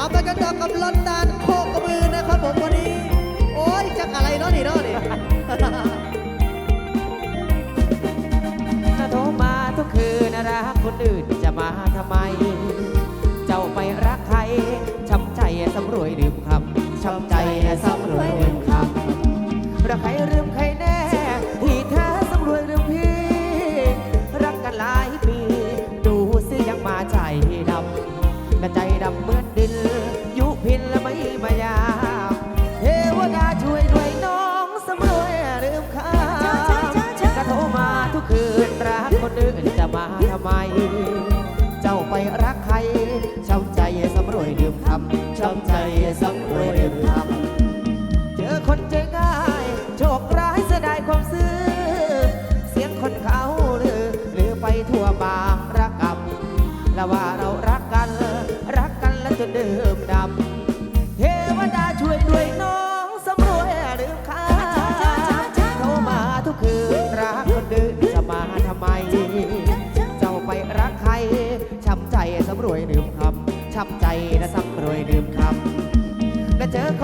เอาไปกันต่อกับลอนดานโคกระบือนะครับผมวันนี้ โอ้ยจักอะไรเนาะนี่เนาะนี่ถ้าโทรมาทุกคืนรักคนอื่นจะมาทำไม เจ้าไปรักใครช้ำใจสำรวยลือ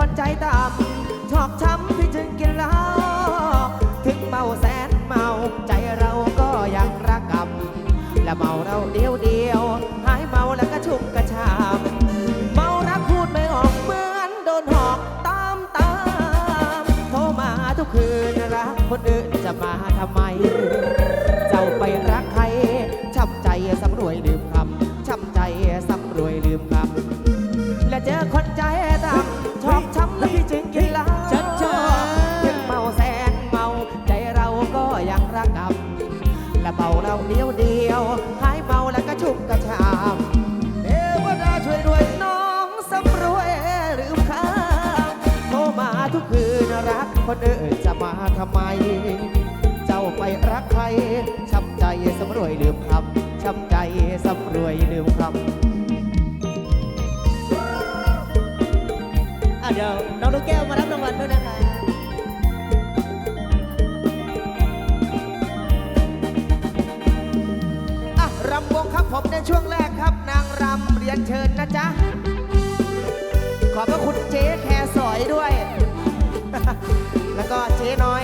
คนใจต่ำชอกช้ำที่จึงกินเหล้าถึงเมาแสนเมาใจเราก็ยังรักำและเมาเราเดียวเดียวหายเมาแล้วก็ชุ่มกระชามเมารักพูดไม่ออกเหมือนโดนหอกตามตามโทรมาทุกคืนรักคนอื่นจะมาทำไม เจ้าไปรักใครช้ำใจสำรวยลืมคำช้ำใจสำรวยลืมคำและเจอ ทำไม เจ้าไปรักใครช้ำใจสำรวยลืมคำช้ำใจสำรวยลืมคอะเดี๋ยวน้องลูกแก้วมารับรางวัลด้วยนะคะอะรำวงครับผมในช่วงแรกครับ นางรำเรียนเชิญนะจ๊ะ ขอบพระคุณเจ๊แค แล้วก็เจ๊น้อย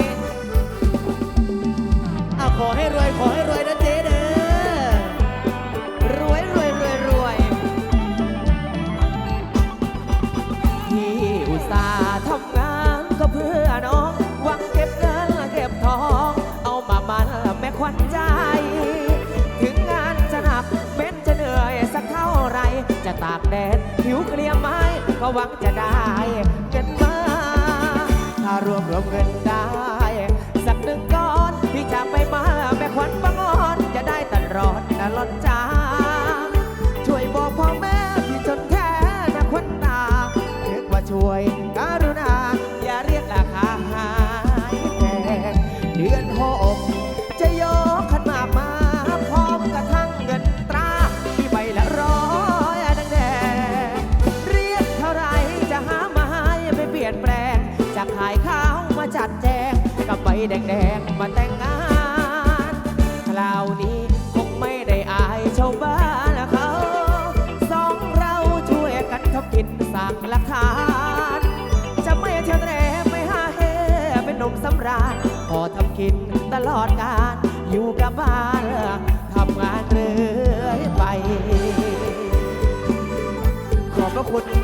อขอให้รวยขอา แดงๆมาแต่งงานคราวนี้คงไม่ได้อายชาวบ้านเขาสองเราช่วยกันทำกินสร้างหลักฐาน จะไม่เที่ยวเตรไม่หาเฮเป็นหนุ่มสำราญพอทำกินตลอดกาลอยู่กับบ้านทำงานเรื่อยไป ขอบพระคุณ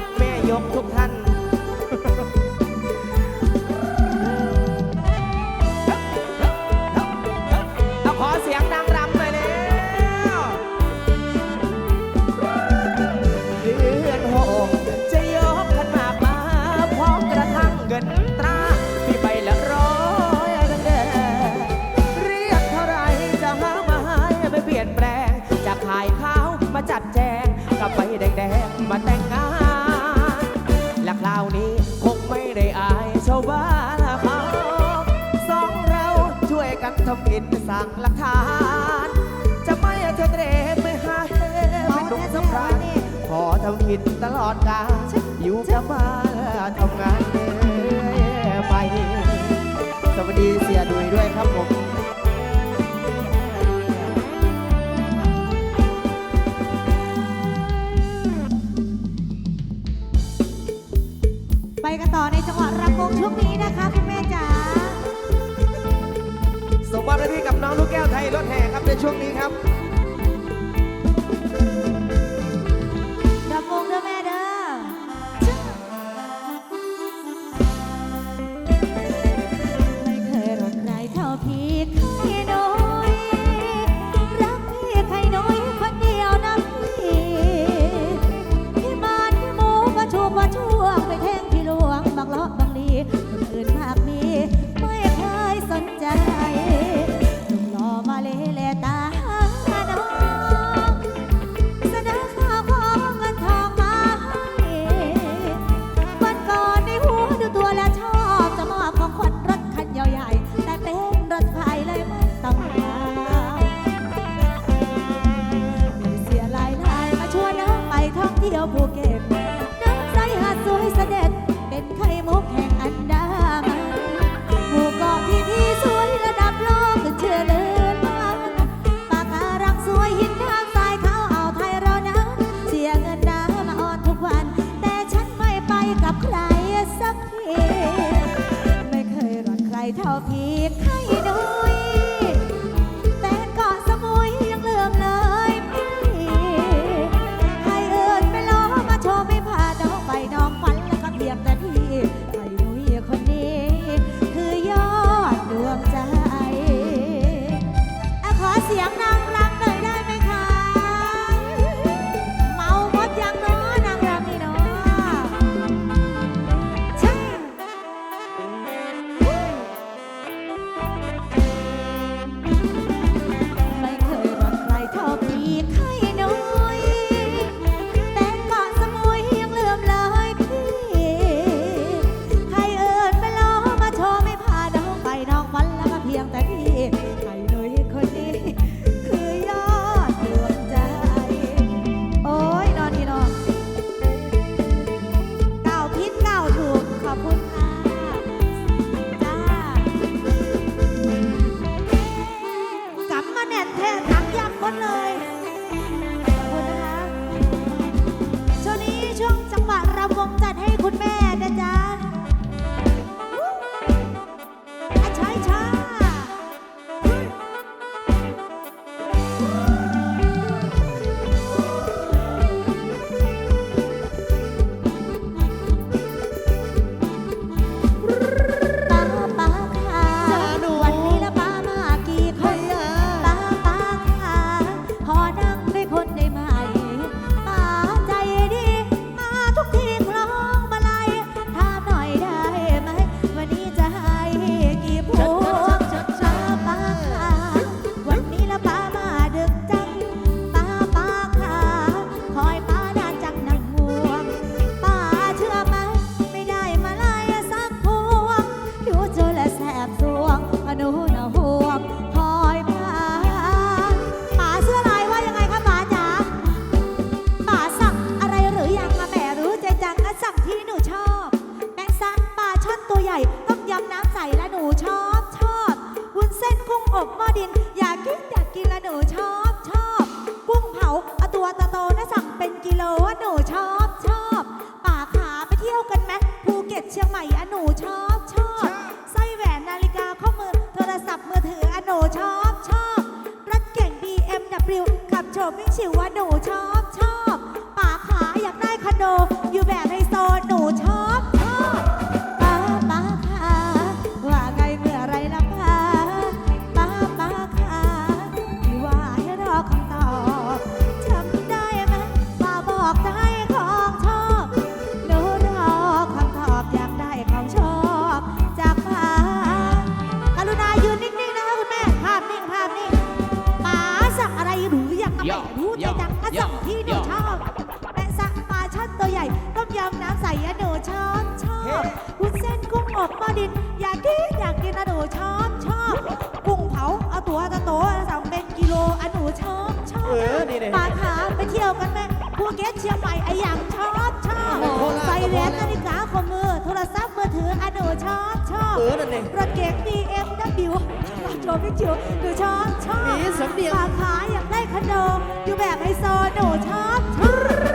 นทำกินสั่งหลักฐาน จะไม่เทเตรไม่หาเฮไม่ดุสำราญพอทำกินตลอดกาลอยู่กับบ้านทำงานเหนื่อยไป สวัสดีเสียดุยด้วยครับผม มอบหน้าที่กับน้องลูกแก้วไทยรถแห่ครับในช่วงนี้ครับ อะหนูชอบชอบสร้อยแหวนนาฬิกาข้อมือโทรศัพท์มือถืออะหนูชอบชอบรถเก่ง BMW ขับโชว์วิ่งชิวว่าหนูชอบชอบป่าขาอยากได้คอนโด นี่ ปาขาไปเที่ยวกันไหมภูเก็ตเชียงใหม่ไอหย่างชอบชอบโอ้ใส่แหวนนาฬิกาข้อมือ โทรศัพท์มือถืออโดชอบชอบเออนั่นเองรถเก๋ง BMW โชว์พิจิวดูชอบชอบปาขาอยากได้คอนโดดูแบบไฮโซโดชอบชอบ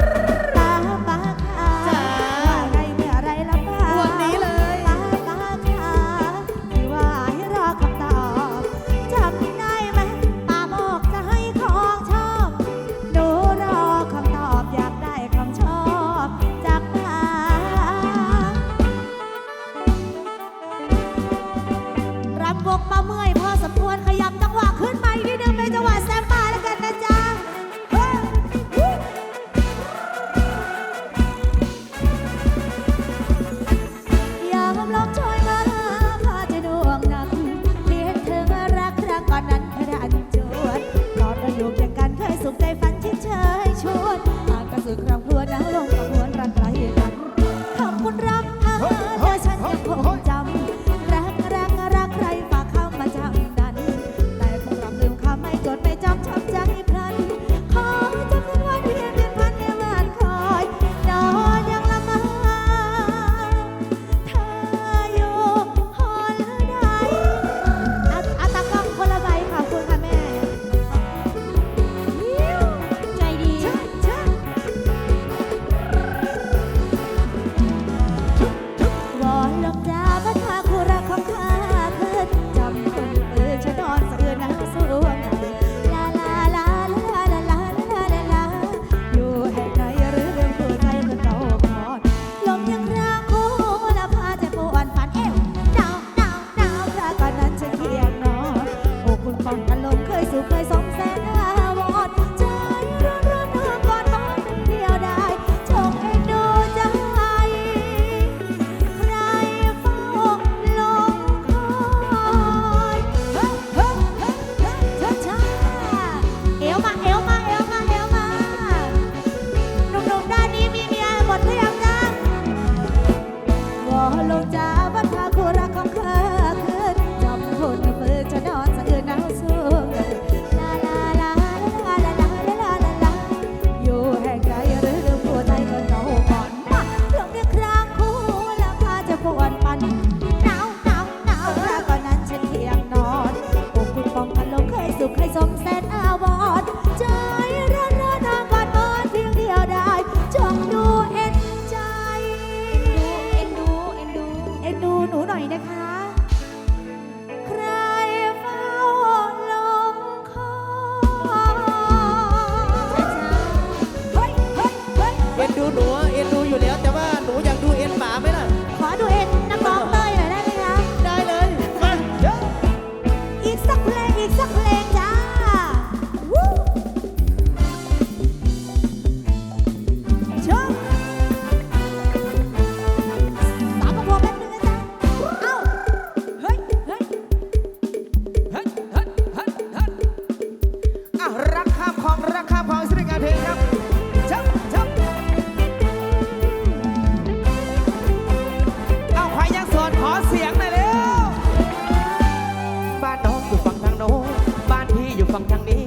ฟังทางนี้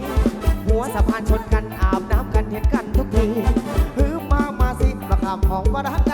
หัวสะพานชนกันอาบน้ำกันเห็นกันทุกทีฮือมามาสิประคำของวรัก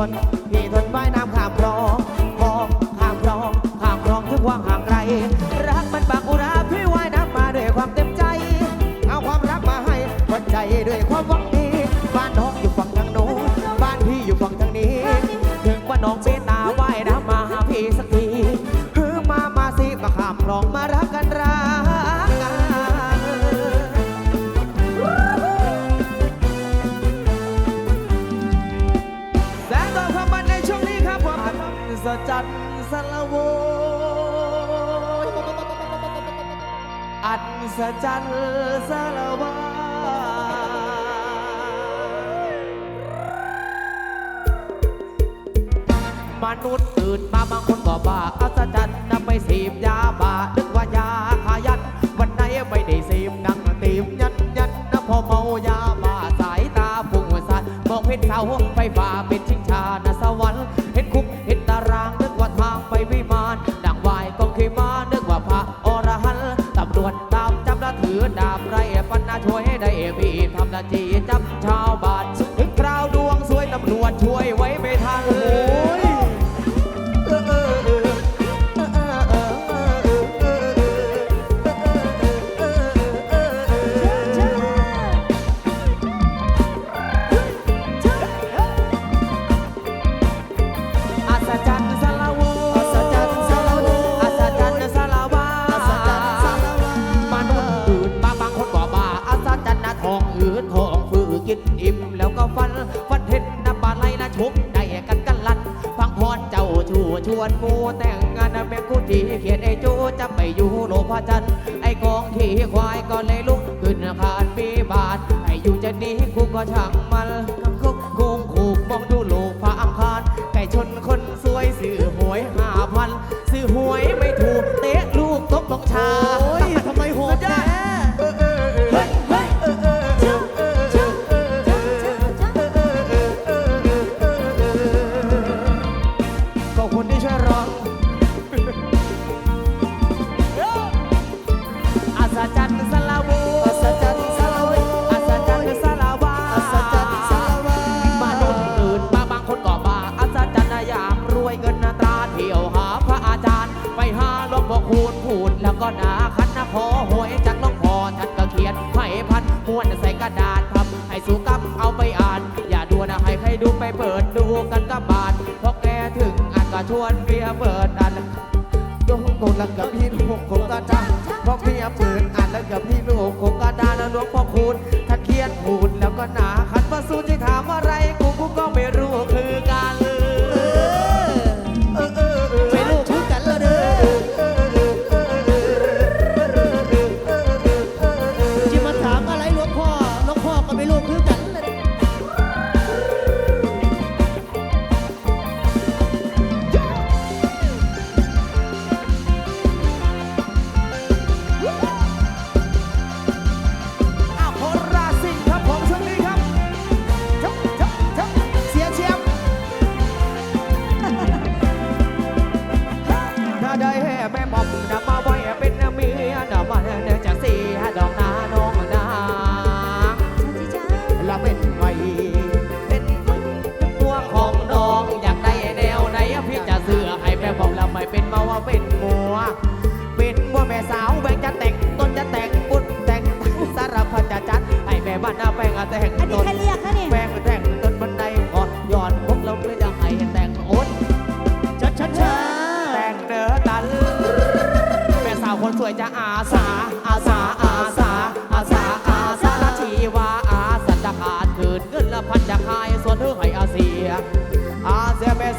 one. นุษย์ตื่นมาบางคนก็บ้าอัศจรรย์นำไปเสพยาบ้านึกว่ายาขายัน วันไหนไม่ได้เสพนั่งตีมยันยันนะพอเมายาบ้าสายตาพุ่งสันมองเห็นเสาไฟฟ้าเป็นชิงชานสวรรค์เห็นคุกเห็นตารางนึกว่าทางไปวิมานดังวายกองขีมานึกว่าพระอรหันต์ตำรวจตามจับและถือดาบไรปันนาช่วยให้ได้บีบทำหนาทีจับชาวบ้าน ทองอืดทองฝือกินอิ่มแล้วก็ฟันฟันเห็นนะปลาไหลนะชุบได้กันกันลันฟังพรเจ้าชูชวนมูแต่งงานนะแม่กุฏิเขียนไอ้จูจะไปอยู่โลภจันทร์ไอ้กองขี่ควายก็เลยลุกขึ้นขานมีบาทไอ้อยู่จะหนีกูก็ช่างมันคุกคงคูกมองดูโลกพระอังคารไก่ชนคนสวยซื้อหวยห้าพันซื้อหวยไม่ถูกเตะลูกตกลงชาโอ้ยทำไม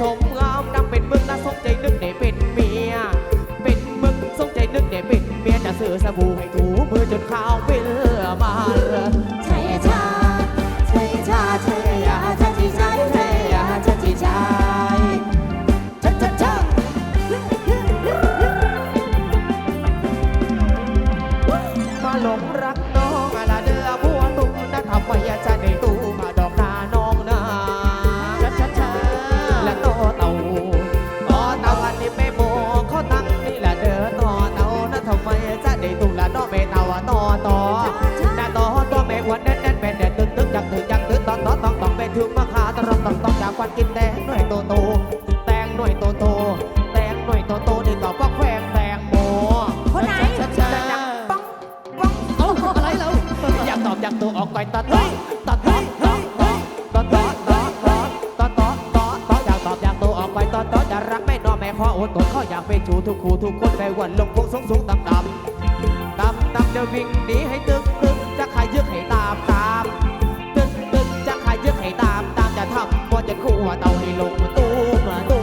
สมงามนังเป็นมึงนะสมใจนึกได้เป็นเมีย เป็นมึงสมใจนึกได้เป็นเมียจะซื้อสบู่ให้ถูมือจนขาวเป็น ต้องต้องจากวันกินแดงหน่วยโตโตแตงหน่วยโตโตแตงหน่วยโตโตนี่ก็ปักแฝงแตงโมคนไหนชัดช้าปังปังเอ้าอะไรเราอยากตอบอยากตัวออกก่อยตัดต่อตัดต่อต่อต่อต่อต่อต่อต่อต่อต่ออยากตอบอยากตัวออกไปต่อต่อจะรักไม่นอแม่ขออดทนเขาอยากเป็นชูทุกคู่ทุกคนไปวันลงพวงสูงสูงต่ำต่ำต่ำต่ำจะวิ่งหนีให้ตึกตึกจะขายยึกให้ตามตาม จะทำพอจะคู่ว่าเตาให้ลงตู้มาตู้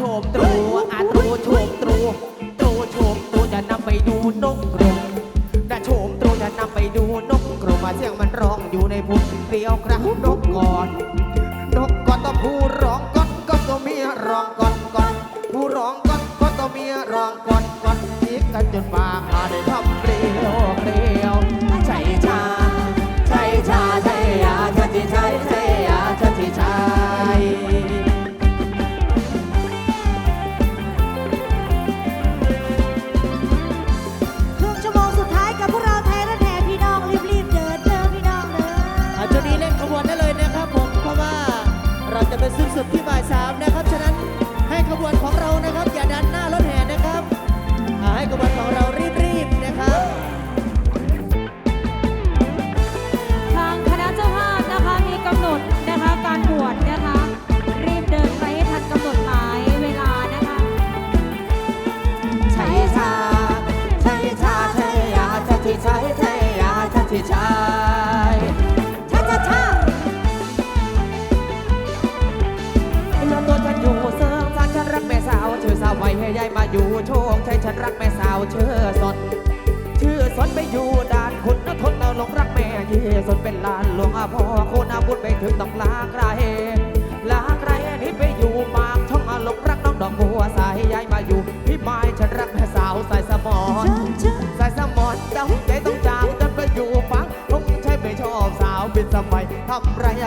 ชมตรง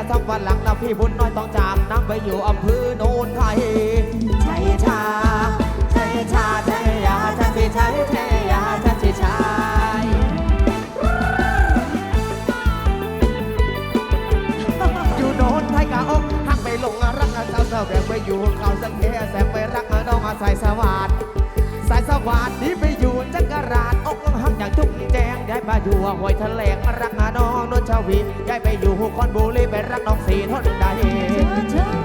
ำไรอะทำวันหลังแล้วพี่บุญน้อยต้องจากน้ำไปอยู่อำเภอโนนไทยใช่ชาใช่ชาใช่ยาใช่ที่ใช่ใช่ยาใช่ที่ใช่อยู่โนนไทยกะอกหักไปหลงรักสาวสาวแบบไปอยู่เขาสังแค่แสบไปรักน้องอาศัยสวัสดสายสวัสดีไปอยู่จักรราชอกหักอย่างจุกแจ ย้ายมาอยู่ห้วยทะเลงรักน้องนนชาวีย้ายไปอยู่คอนบุรีไปรักน้องสีทนได้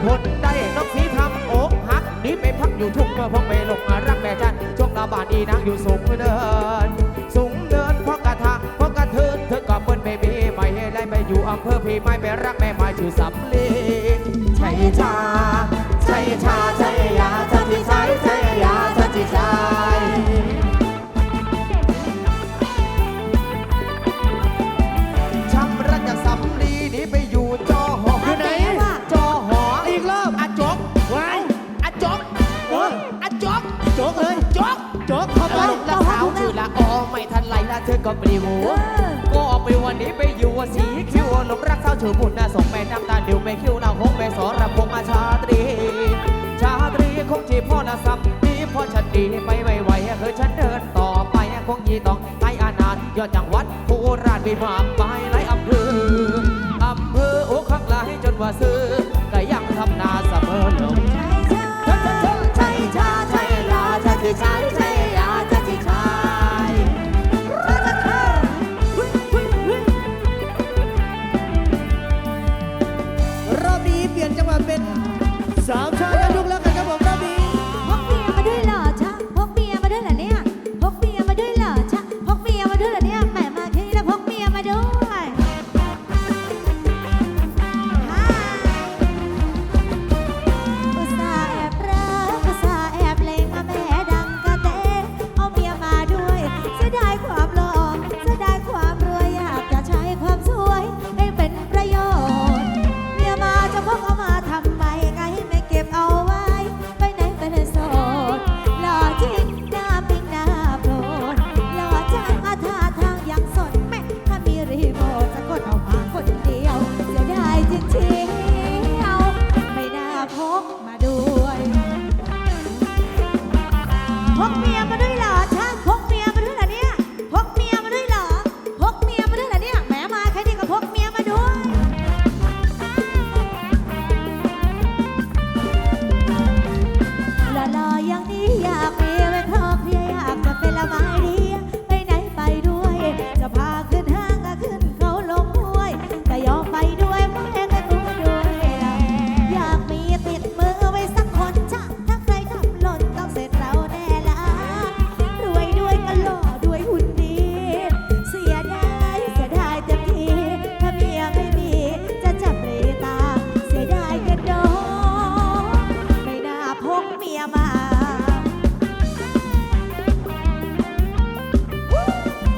ทนได้น้องสีทำอกหักนีไปพักอยู่ทุ่งเมื่อพงไปหลงรักแม่จันช่วงหน้าบานอีนางอยู่สูงเดินสูงเดินเพราะกระทะเพราะกระเทินเธอก็เปิ้นไปบีไม่ให้ได้ไปอยู่อำเภอพี่ไม่ไปรักแม่ไม้ชื่อสำลีใช่ชาใช่ชาใช่ยา ก็ปลิวเออกไปวันนี้ไปอยู่สีคิวหลงรักสาวชื่อบุญน่าส่งแม่น้ำตาเดียวไปคิวนาหงไปสอนรับพงมาชาตรี ชาตรีคงจีพ่อนะซ้ำดีพ่อฉันดีไปไม่ไหวเคยฉันเดินต่อไปคงยีต้องไปอานานยอดจังหวัดโคราชมีมากมายหลายอำเภออำเภอโอ้ข้างหลายจนว่าซื้อ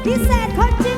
พิเศษคนจ